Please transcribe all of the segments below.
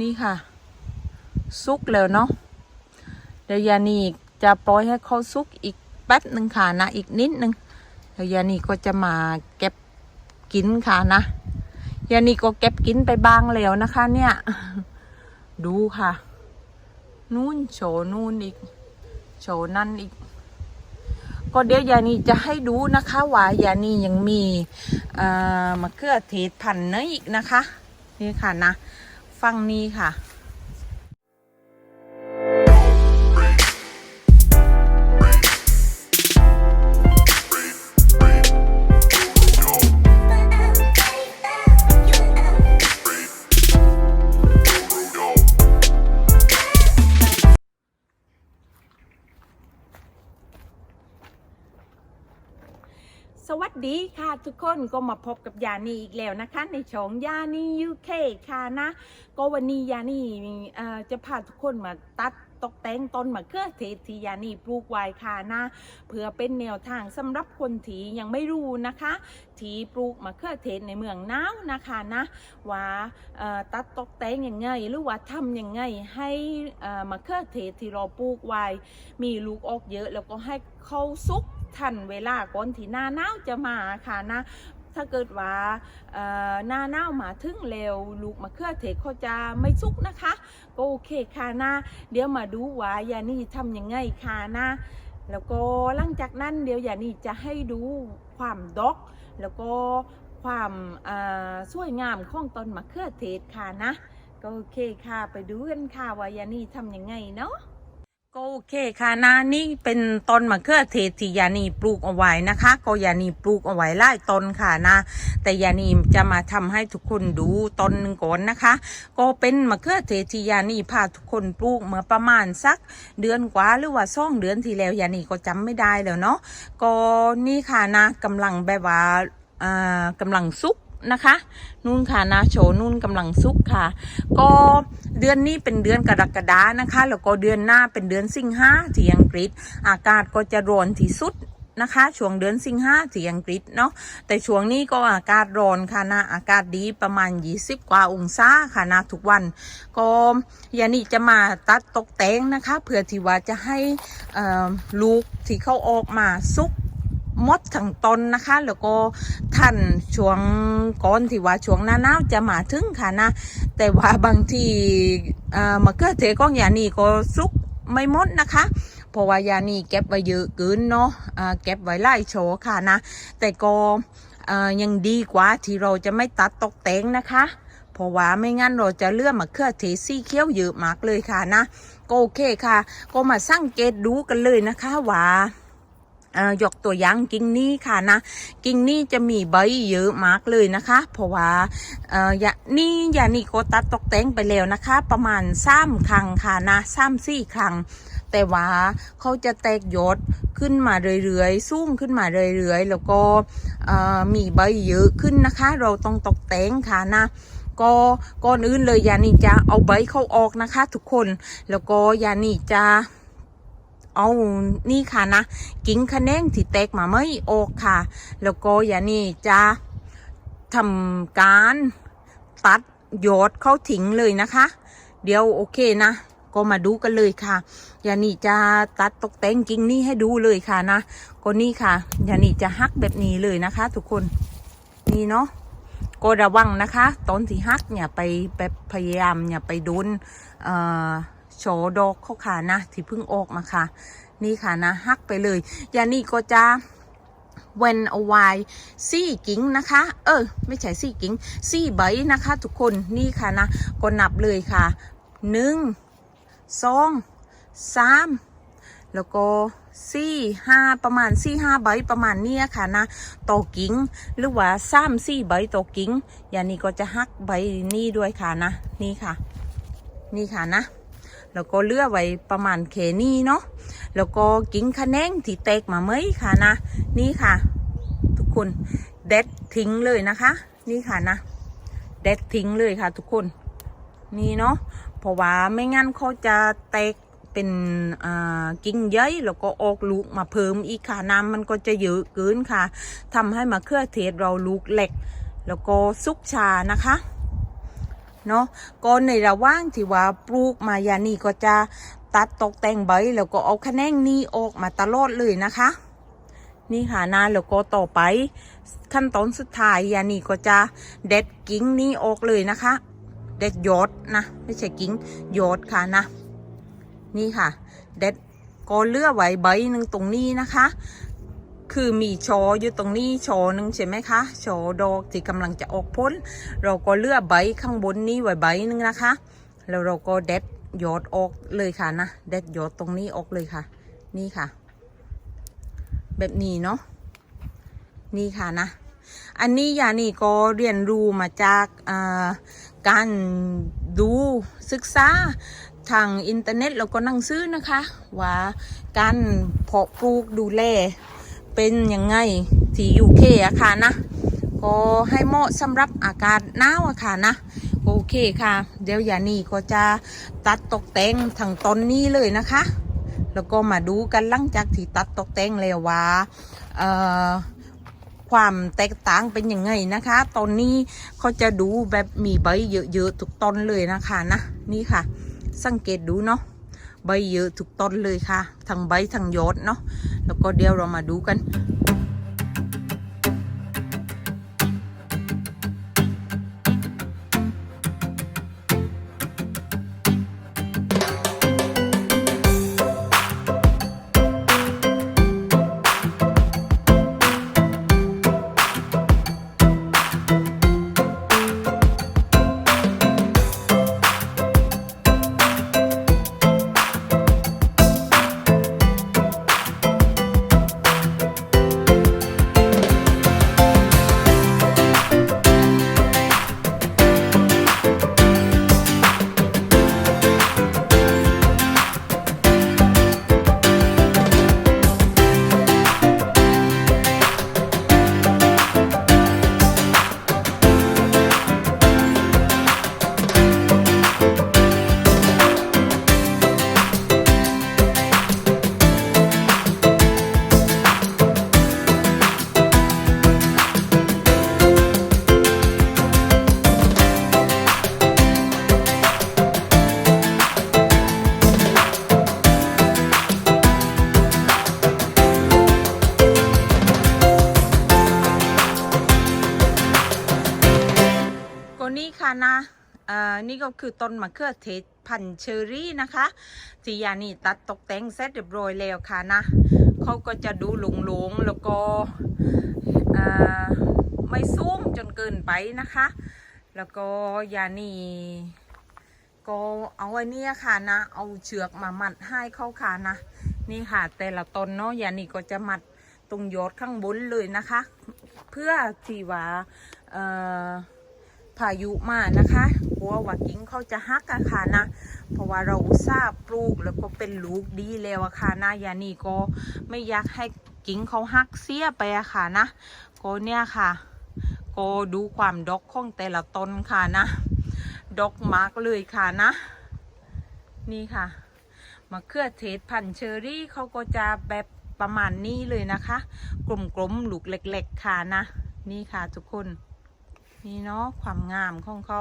นี่ค่ะ ซุกแล้วเนาะเดี๋ยวยานีจะปล่อยให้เขาซุกอีกแป๊บหนึ่งค่ะนะอีกนิดหนึ่งเดี๋ยวยานีก็จะมาเก็บกินค่ะนะยานีก็เก็บกินไปบ้างแล้วนะคะ เนี่ย ดูค่ะ นู่นโชว์นู่นอีกโชว์นั่นอีก ก็เดี๋ยวยานีจะให้ดูนะคะว่ายานียังมีเอ่อมะเขือเทศพันธุ์เนื้ออีกนะคะ นี่ค่ะนะ ฟังนี้ค่ะ สวัสดีค่ะทุกคนก็มาพบกับยานีอีกแล้วนะคะ ในช่องยานียูเคค่ะนะ ก็วันนี้ยานีจะพาทุกคนมาตัดตกแต่งต้นมะเขือเทศที่ยานีปลูกไว้ค่ะนะเพื่อเป็นแนวทางสำหรับคนที่ยังไม่รู้นะคะที่ปลูกมะเขือเทศในเมืองหนาวนะคะนะว่าตัดตกแต่งยังไงหรือว่าทำยังไงให้มะเขือเทศที่เราปลูกไว้มีลูกออกเยอะแล้วก็ให้เข้าสุก ทันเวลาก่อนที่หน้าหนาวจะมาค่ะนะถ้าเกิดว่าหน้าหนาวมาถึงเร็วลูกมะเขือเทศเขาจะไม่สุกนะคะ ก็โอเคค่ะนะเดี๋ยวมาดูว่ายานี่ทำยังไงค่ะนะแล้วก็หลังจากนั้นเดี๋ยวยานี่จะให้ดูความดอก แล้วก็ความสวยงามของต้นมะเขือเทศค่ะนะก็โอเคค่ะไปดูกันค่ะว่ายานี่ทำยังไงเนาะ ก็โอเคค่ะนะนี่เป็นต้นมะเขือเทศที่ยานีปลูกเอาไว้นะคะ ก็ยานีปลูกเอาไว้หลายต้นค่ะนะ แต่ยานีจะมาทำให้ทุกคนดูต้นหนึ่งก่อนนะคะ ก็เป็นมะเขือเทศที่ยานีพาทุกคนปลูกเมื่อประมาณสักเดือนกว่าหรือว่าสองเดือนที่แล้วยานีก็จำไม่ได้แล้วเนาะก็นี่ค่ะนะกำลังแบบว่าอ่ากำลังซุก นะคะ นู่นค่ะนะโชนู่นกำลังซุกค่ะ ก็เดือนนี้เป็นเดือนกรกฎานะคะ แล้วก็เดือนหน้าเป็นเดือนสิงหาที่อังกฤษ อากาศก็จะร้อนที่สุดนะคะช่วงเดือนสิงหาที่อังกฤษเนาะแต่ช่วงนี้ก็อากาศร้อนค่ะนะอากาศดีประมาณ 20 กว่าองศาค่ะนะทุกวัน ก็ยานี่จะมาตัดตกแต่งนะคะ เพื่อที่ว่าจะให้ลูกที่เขาออกมาสุก มดทั้งตนนะคะ แล้วก็ท่านช่วงก่อนที่ว่าช่วงหน้าหนาวจะมาถึงค่ะนะ แต่ว่าบางทีเอ่อมะเขือเทศของยานีก็สุกไม่หมดนะคะเพราะว่ายานีเก็บไว้เยอะเกินเนาะอ่าเก็บไว้ไล่โชว์ค่ะนะ แต่ก็เอ่อยังดีกว่าที่เราจะไม่ตัดตกแต่งนะคะเพราะว่าไม่งั้นเราจะเลื่อมมะเขือเทศสีเขี้ยวเยอะมากเลยค่ะนะก็โอเคค่ะ ก็มาสังเกตดูกันเลยนะคะว่า ยกตัวอย่างกิ่งนี้ค่ะนะ กิ่งนี้จะมีใบเยอะมากเลยนะคะ เพราะว่าเอ่อยานี่ยานี่ก็ตัดตกแต่งไปแล้วนะคะ ประมาณสามครั้งค่ะนะสามสี่ครั้งแต่ว่าเขาจะแตกยอดขึ้นมาเรื่อยๆสูงขึ้นมาเรื่อยๆ แล้วก็มีใบเยอะขึ้นนะคะ เราต้องตกแต่งค่ะนะก็ก่อนอื่นเลยยานี่จะเอาใบเขาออกนะคะ ทุกคนแล้วก็ยานี่จะ เอานี่ค่ะนะ กิ่งคะแนงที่แตกมาไม่ออกค่ะ แล้วก็อย่านี่จะทำการตัดยอดเข้าถิงเลยนะคะ เดี๋ยวโอเคนะ ก็มาดูกันเลยค่ะอย่านี่จะตัดตกแต่งกิ่งนี้ให้ดูเลยค่ะนะก็นี่ค่ะอย่านี่จะหักแบบนี้เลยนะคะ ทุกคนนี่เนาะก็ระวังนะคะ ตอนที่หักเนี่ยไปแบบพยายามเนี่ยไปโดนเอ่อ โฉดกเขาค่ะนะ ที่เพิ่งออกมาค่ะ นี่ค่ะนะหักไปเลยยานี่ก็จะเว้นเอาไว้ซี่กิ่งนะคะ เออ ไม่ใช่ซี่กิ่งซี่ใบนะคะ ทุกคนนี่ค่ะนะก็นับเลยค่ะหนึ่งสองสามแล้วก็สี่ห้าประมาณสี่ห้าใบประมาณเนี้ยค่ะนะต่อกิ่งหรือว่าสามสี่ใบต่อกิ่งอย่างนี้ก็จะหักใบนี่ด้วยค่ะนะ นี่ค่ะ นี่ค่ะนะ แล้วก็เลือไว้ประมาณเคนี่เนาะแล้วก็กิ่งคะแนงที่แตกมาเมยค่ะนะ นี่ค่ะ ทุกคนเด็ดทิ้งเลยนะคะ นี่ค่ะนะเด็ดทิ้งเลยค่ะ ทุกคน นี่เนาะเพราะว่าไม่งั้นเขาจะแตกเป็นอ่ากิ่งเย้ยแล้วก็ออกลูกมาเพิ่มอีกค่ะน้ำมันก็จะเยอะเกินค่ะทำให้มะเขือเทศเราลูกเล็ก แล้วก็ซุกชานะคะ เนาะก็ในระหว่างที่ว่าปลูกมายานี่ก็จะตัดตกแต่งใบแล้วก็เอาแขนงนี้ออกมาตลอดเลยนะคะ นี่ค่ะนะแล้วก็ต่อไป ขั้นตอนสุดท้ายยานี่ก็จะเด็ดกิ่งนี้ออกเลยนะคะ เด็ดยอดนะ ไม่ใช่กิ่งยอดค่ะนะ นี่ค่ะ เด็ดก็เลือกไว้ใบหนึ่งตรงนี้นะคะ คือมีชออยู่ตรงนี้ชอหนึ่งใช่ไหมคะชอดอกที่กำลังจะออกพ้น เราก็เลือกใบข้างบนนี้ไว้ใบหนึ่งนะคะ แล้วเราก็เด็ดยอดออกเลยค่ะนะเด็ดยอดตรงนี้ออกเลยค่ะ นี่ค่ะ แบบนี้เนาะนี่ค่ะนะ อันนี้ยานี่ก็เรียนรู้มาจากการดูศึกษาทางอินเทอร์เน็ตแล้วก็นั่งสือนะคะ ว่าการเพาะปลูกดูแล เป็นยังไงที่ยูเคอะค่ะนะก็ให้เหมาะสำหรับอากาศหนาวอะค่ะนะโอเคค่ะ เดี๋ยวยานี่ก็จะตัดตกแต่งทางต้นนี้เลยนะคะ แล้วก็มาดูกันหลังจากที่ตัดตกแต่งแล้วว่าความแตกต่างเป็นยังไงนะคะตอนนี้เขาจะดูแบบมีใบเยอะๆทุกต้นเลยนะคะนะนี่ค่ะ สังเกตดูเนาะใบเยอะทุกต้นเลยค่ะทั้งใบทั้งยอดเนาะ แล้วก็เดี๋ยวเรามาดูกัน นี่ค่ะนะเอ่อนี่ก็คือต้นมะเขือเทศพันเชอรี่นะคะที่ยานี่ตัดตกแต่งเสร็จเรียบร้อยแล้วค่ะนะเขาก็จะดูหลงๆแล้วก็ไม่สูงจนเกินไปนะคะ แล้วก็ยานี่ก็เอาไว้นี่ค่ะนะ เอาเชือกมามัดให้เข้าค่ะนะ นี่ค่ะ แต่ละต้นเนาะยานี่ก็จะมัดตรงยอดข้างบนเลยนะคะ เพื่อที่ว่าเอ่อ พายุมานะคะกลัวว่ากิ่งเขาจะหักอะค่ะนะ เพราะว่าเราอุตส่าห์ปลูกแล้วก็เป็นลูกดีแล้วอะค่ะนะยานี่ก็ไม่อยากให้กิ่งเขาหักเสียไปอะค่ะนะก็เนี่ยค่ะก็ดูความดกของแต่ละต้นค่ะนะดกมากเลยค่ะนะ นี่ค่ะมะเขือเทศพันเชอรี่เขาก็จะแบบประมาณนี้เลยนะคะ กลมๆลูกเล็ก ๆ ค่ะนะ นี่ค่ะทุกคน นี่เนาะความงามของเขา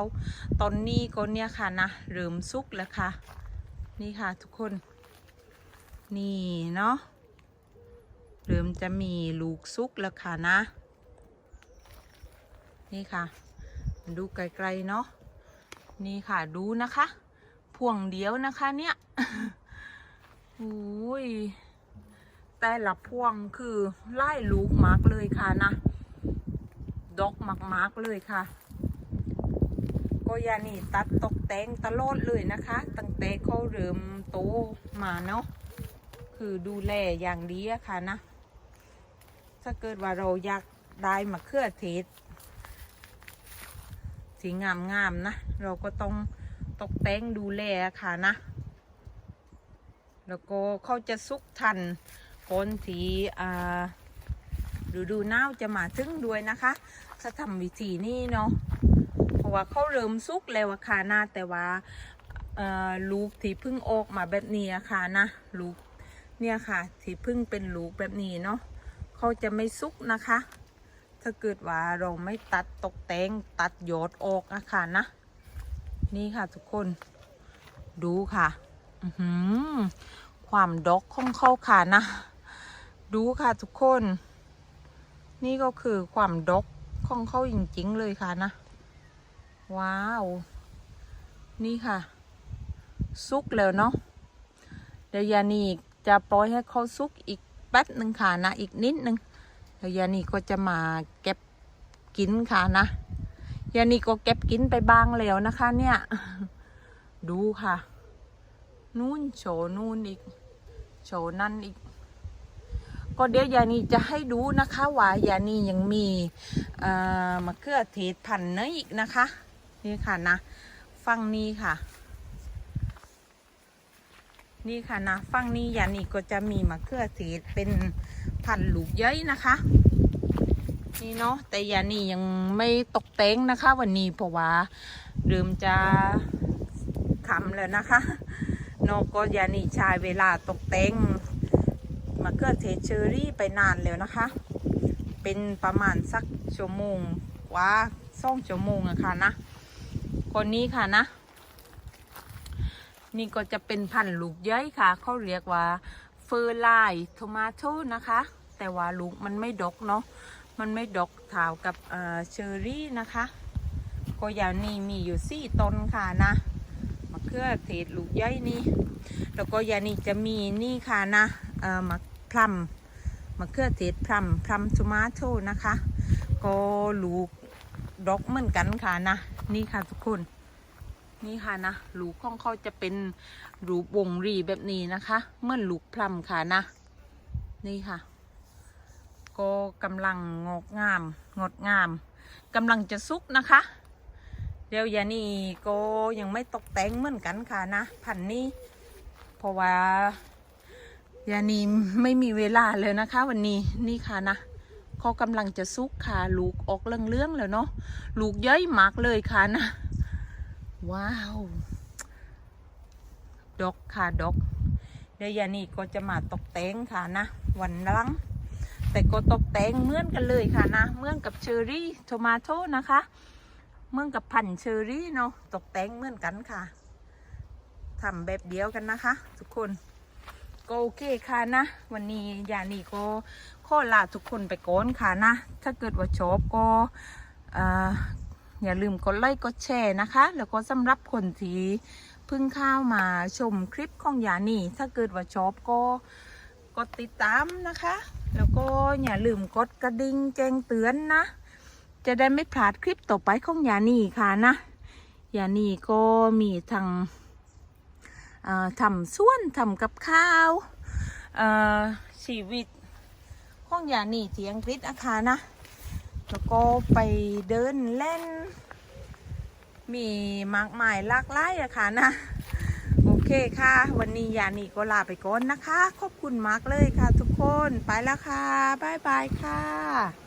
ตอนนี้ก็เนี่ยค่ะนะเริ่มสุกแล้วค่ะ นี่ค่ะทุกคน นี่เนาะเริ่มจะมีลูกสุกแล้วค่ะนะ นี่ค่ะ ดูไกลๆเนาะนี่ค่ะดูนะคะ พวงเดียวนะคะเนี่ยโอ้ยแต่ละพวงคือไล่ลูกมากเลยค่ะนะ ดอกมาก ๆ เลยค่ะ ก็ยานี่ตัดตกแต่งตลอดเลยนะคะ ตั้งแต่เขาเริ่มโตมาเนาะ คือดูแลอย่างดีอะค่ะนะ ถ้าเกิดว่าเราอยากได้มะเขือเทศสีงามๆนะ เราก็ต้องตกแต่งดูแลอะค่ะนะ แล้วก็เขาจะสุกทันคนที่อ่า ฤดูหนาวจะมาถึงด้วยนะคะถ้าทำวิธีนี้เนาะเพราะว่าเขาเริ่มสุกแล้วค่ะนะแต่ว่าลูกที่พิ่งออกมาแบบนี้ค่ะนะลูกเนี่ยค่ะ ที่พิ่งเป็นลูกแบบนี้เนาะเขาจะไม่สุกนะคะ ถ้าเกิดว่าเราไม่ตัดตกแต่งตัดยอดออกอะค่ะนะ นี่ค่ะทุกคน ดูค่ะหือความดอกของเขาค่ะนะ ดูค่ะทุกคน นี่ก็คือความดกของเขาจริงๆเลยค่ะนะ ว้าว นี่ค่ะ ซุกแล้วเนาะเดี๋ยวยานีจะปล่อยให้เขาซุกอีกแป๊บหนึ่งค่ะนะ อีกนิดหนึ่งเดี๋ยวยานีก็จะมาเก็บกินค่ะนะยานีก็เก็บกินไปบ้างแล้วนะคะ เนี่ย ดูค่ะ นู่นโชว์นู่นอีกโชว์นั่นอีก ก็เดี๋ยวยานีจะให้ดูนะคะว่ายานียังมีเอ่อมะเขือเทศพันธุ์เนยอีกนะคะ นี่ค่ะนะฟังนี้ค่ะ นี่ค่ะนะฟังนี้ยานีก็จะมีมะเขือเทศเป็นพันธุ์ลูกย้ยนะคะ นี่เนาะแต่ยานียังไม่ตกแต่งนะคะ วันนี้เพราะว่าเริ่มจะคำแล้วนะคะนอะก็ยานีใช้เวลาตกแต่ง มะเขือเทศเชอรี่ไปนานแล้วนะคะ เป็นประมาณสักชั่วโมงว่าสองชั่วโมงอะค่ะนะคนนี้ค่ะนะ นี่ก็จะเป็นพันธุ์ลูกเย้ยค่ะเขาเรียกว่าเฟอร์ไลโทมาโตนะคะ แต่ว่าลูกมันไม่ดกเนาะมันไม่ดกเท่ากับเอ่อเชอรี่นะคะก็อย่างนี้มีอยู่สี่ต้นค่ะนะมะเขือเทศลูกใหญ่นี่แล้วก็อย่างนี้จะมีนี่ค่ะนะเอ่อมะ พลัมมะเขือเทศพลัมพลัมทูมาโตนะคะ ก็ลูกดอกเหมือนกันค่ะนะ นี่ค่ะทุกคนนี่ค่ะนะลูกของเขาจะเป็นรูปวงรีแบบนี้นะคะเหมื่อนลูกพลัมค่ะนะ นี่ค่ะ ก็กำลังงอกงาม งดงามกำลังจะสุกนะคะ เดี๋ยวยานี่ก็ยังไม่ตกแต่งเหมือนกันค่ะนะ พันนี้เพราะว่า ยานีไม่มีเวลาเลยนะคะ วันนี้นี่ค่ะนะเขากำลังจะสุกค่ะลูกออกเรื่องๆแล้วเนาะลูกเย้ยมากเลยค่ะนะ ว้าวดอกค่ะดอกเดี๋ยวยานีก็จะมาตกแต่งค่ะนะวันหลังแต่ก็ตกแต่งเหมือนกันเลยค่ะนะเหมือนกับเชอร์รี่โทมาโตนะคะเหมือนกับพันเชอร์รี่เนาะตกแต่งเหมือนกันค่ะทำแบบเดียวกันนะคะ ทุกคน ก็โอเคค่ะนะ วันนี้ยานีก็ขอลาทุกคนไปก่อนค่ะนะ ถ้าเกิดว่าชอบก็อย่าลืมกดไลค์กดแชร์นะคะ แล้วก็สำหรับคนที่เพิ่งเข้ามาชมคลิปของยานีถ้าเกิดว่าชอบก็กดติดตามนะคะ แล้วก็อย่าลืมกดกระดิ่งแจ้งเตือนนะ จะได้ไม่พลาดคลิปต่อไปของยานีค่ะนะยานีก็มีทาง ทำส่วนทำกับข้าวชีวิตของยานีที่อังกฤษนะคะนะ แล้วก็ไปเดินเล่น มีมากมายหลากหลายอะค่ะนะโอเคค่ะ วันนี้ยานีก็ลาไปก่อนนะคะ ขอบคุณมากเลยค่ะทุกคนไปแล้วค่ะ บ๊ายบายค่ะ